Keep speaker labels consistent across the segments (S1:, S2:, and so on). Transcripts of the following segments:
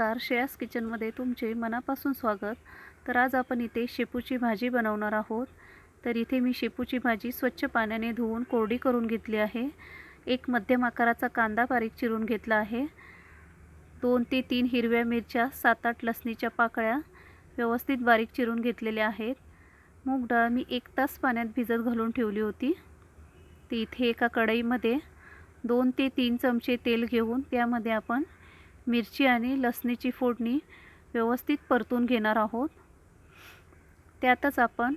S1: नमस्कार श्रेयास किचनमध्ये तुमचे मनापासून स्वागत. तर आज आपण इथे शेपूची भाजी बनवणार आहोत. तर इथे मी शेपूची भाजी स्वच्छ पाण्याने धुवून कोरडी करून घेतली आहे. एक मध्यम आकाराचा कांदा बारीक चिरून घेतला आहे. दोन ते तीन हिरव्या मिरच्या सात आठ लसणीच्या पाकळ्या व्यवस्थित बारीक चिरून घेतलेल्या आहेत. मूग डाळ मी एक तास पाण्यात भिजत घालून ठेवली होती. ती इथे एका कढईमध्ये दोन ते तीन चमचे तेल घेऊन त्यामध्ये आपण मिरची आणि लसणीची फोडणी व्यवस्थित परतून घेणार आहोत. त्यातच आपण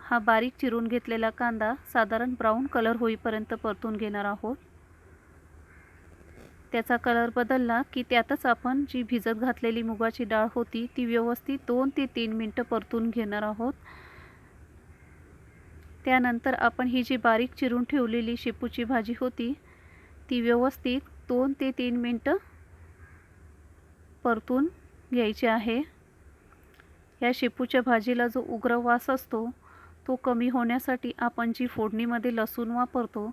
S1: हा बारीक चिरून घेतलेला कांदा साधारण ब्राऊन कलर होईपर्यंत परतून घेणार आहोत. त्याचा कलर बदलला की त्यातच आपण जी भिजत घातलेली मुगाची डाळ होती ती व्यवस्थित दोन ते तीन मिनटं परतून घेणार आहोत. त्यानंतर आपण ही जी बारीक चिरून ठेवलेली शेपूची भाजी होती ती व्यवस्थित दोन ते तीन मिनटं परतून घ्यायची आहे. या शेपूच्या भाजीला जो उग्र वास असतो तो कमी होण्यासाठी आपण जी फोडणीमध्ये लसूण वापरतो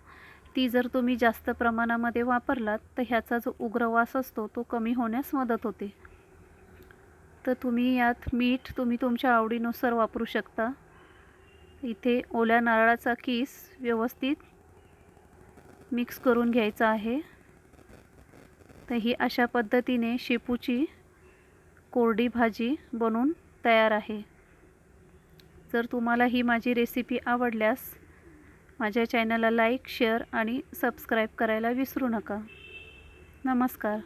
S1: ती जर तुम्ही जास्त प्रमाणामध्ये वापरलात तर ह्याचा जो उग्र वास असतो तो कमी होण्यास मदत होते. तर तुम्ही यात मीठ तुम्ही तुमच्या आवडीनुसार वापरू शकता. इथे ओल्या नारळाचा किस व्यवस्थित मिक्स करून घ्यायचा आहे. तर ही अशा पद्धतीने शेपूची कोरडी भाजी बनून तयार आहे. जर तुम्हाला ही माझी रेसिपी आवडल्यास माझ्या चॅनलला लाईक शेअर आणि सबस्क्राईब करायला विसरू नका. नमस्कार.